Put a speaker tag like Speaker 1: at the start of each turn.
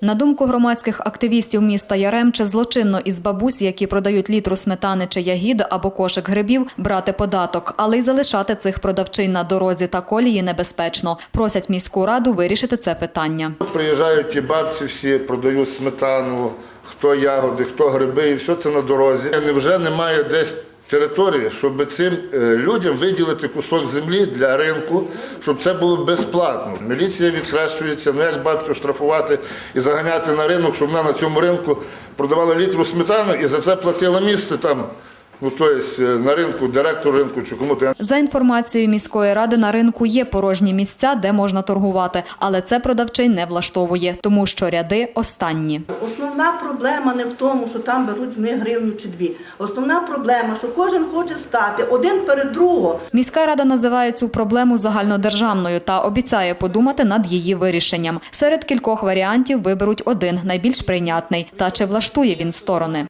Speaker 1: На думку громадських активістів міста Яремче, злочинно із бабусь, які продають літру сметани чи ягід або кошик грибів, брати податок, але й залишати цих продавчин на дорозі та колії небезпечно. Просять міську раду вирішити це питання.
Speaker 2: Приїжджають ті бабці всі, продають сметану, хто ягоди, хто гриби, і все це на дорозі. Невже немає десь території, щоб цим е, людям виділити кусок землі для ринку, щоб це було безплатно. Міліція відхрещується, ну як бабцю штрафувати і заганяти на ринок, щоб вона на цьому ринку продавала літру сметани і за це платила місце там. Ну, тобто на ринку, директор ринку чи кому-то.
Speaker 1: За інформацією міської ради, на ринку є порожні місця, де можна торгувати, але це продавчий не влаштовує, тому що ряди останні.
Speaker 3: Основна проблема не в тому, що там беруть з них гривню чи дві. Основна проблема, що кожен хоче стати один перед другом.
Speaker 1: Міська рада називає цю проблему загальнодержавною та обіцяє подумати над її вирішенням. Серед кількох варіантів виберуть один найбільш прийнятний. Та чи влаштує він сторони?